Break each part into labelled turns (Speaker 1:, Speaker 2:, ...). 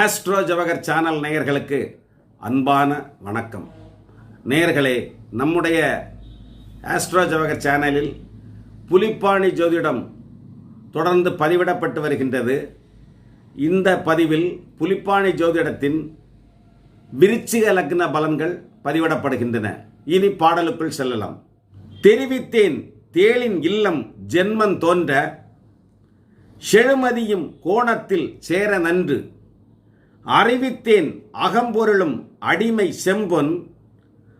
Speaker 1: Astro Jawahar channel நேயர்களுக்கு அன்பான வணக்கம். நேயர்களே நம்முடைய ஆஸ்ட்ரோ ஜவகர் சேனலில் புலிப்பாணி ஜோதிடம் தொடர்ந்து பதிவிடப்பட்டு வருகின்றது. இந்த பதிவில் புலிப்பாணி ஜோதிடத்தின் விருச்சிக லக்ன பலன்கள் பதிவிடப்படுகின்றன. இனி பாடலுக்குள் செல்லலாம். தெரிவித்தேன் தேளின் இல்லம் ஜென்மன் தோன்ற செழுமதியும் கோணத்தில் சேர நன்று. அறிவித்தேன் அகம்பொருளும் அடிமை செம்பொன்.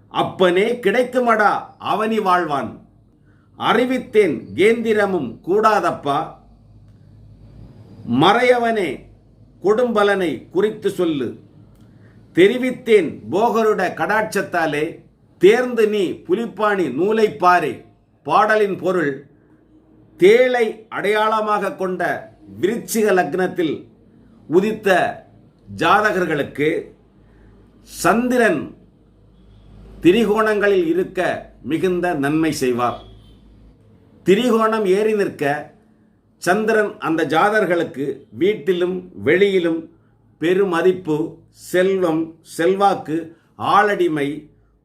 Speaker 1: அப்பனே கிடைக்குமடா அவனி வாழ்வான். அறிவித்தேன் கேந்திரமும் கூடாதப்பா. மறையவனே கொடும்பலனை குறித்து சொல்லு. தெரிவித்தேன் போகருட கடாட்சத்தாலே தேர்ந்து நீ புலிப்பாணி நூலை பாரே. பாடலின் பொருள் தேளை அடையாளமாக கொண்ட விருச்சிக லக்னத்தில் உதித்த ஜாதகர்களுக்கு சந்திரன் திரிகோணங்களில் இருக்க மிகுந்த நன்மை செய்வார். திரிகோணம் ஏறி நிற்க சந்திரன் அந்த ஜாதகர்களுக்கு வீட்டிலும் வெளியிலும் பெருமதிப்பு செல்வம் செல்வாக்கு ஆளடிமை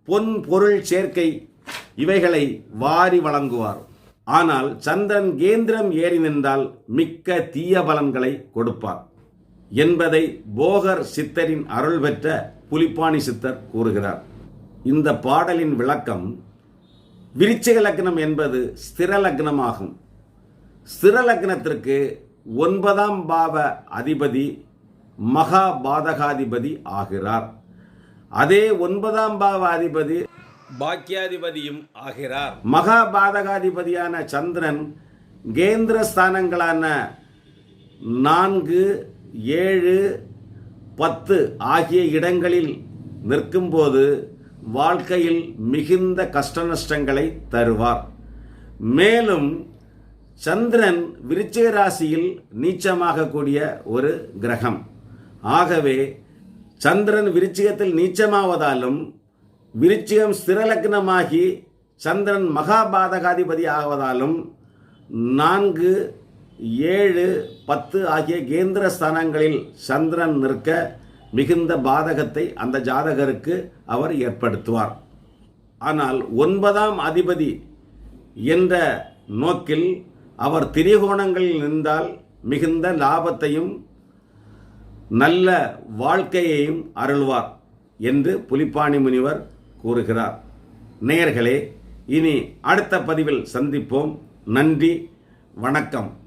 Speaker 1: பொன் பொருள் சேர்க்கை இவைகளை வாரி வழங்குவார். ஆனால் சந்திரன் கேந்திரம் ஏறி நின்றால் மிக்க தீய பலன்களை கொடுப்பார். என்பதை போகர் சித்தரின் அருள் பெற்ற புலிப்பாணி சித்தர் கூறுகிறார். இந்த பாடலின் விளக்கம் விருச்சிக லக்னம் என்பது ஸ்திர லக்னமாகும். ஸ்திர லக்னத்திற்கு ஒன்பதாம் பாவ அதிபதி மகா பாதகாதிபதி ஆகிறார். அதே ஒன்பதாம் பாவ அதிபதி பாக்கியாதிபதியும் ஆகிறார். மகா பாதகாதிபதியான சந்திரன் கேந்திர ஸ்தானங்களான நான்கு ஏழு பத்து ஆகிய இடங்களில் நிற்கும்போது வாழ்க்கையில் மிகுந்த கஷ்ட நஷ்டங்களை தருவார். மேலும் சந்திரன் விருச்சிக ராசியில் நீச்சமாகக்கூடிய ஒரு கிரகம். ஆகவே சந்திரன் விருச்சிகத்தில் நீச்சமாவதாலும் விருச்சிகம் ஸ்திரலக்னமாகி சந்திரன் மகாபாதகாதிபதி ஆவதாலும் நான்கு ஏழு பத்து ஆகிய கேந்திர ஸ்தானங்களில் சந்திரன் நிற்க மிகுந்த பாதகத்தை அந்த ஜாதகருக்கு அவர் ஏற்படுத்துவார். ஆனால் ஒன்பதாம் அதிபதி என்ற நோக்கில் அவர் திரிகோணங்களில் நின்றால் மிகுந்த லாபத்தையும் நல்ல வாழ்க்கையையும் அருள்வார் என்று புலிப்பாணி முனிவர் கூறுகிறார். நேயர்களே இனி அடுத்த பதிவில் சந்திப்போம். நன்றி வணக்கம்.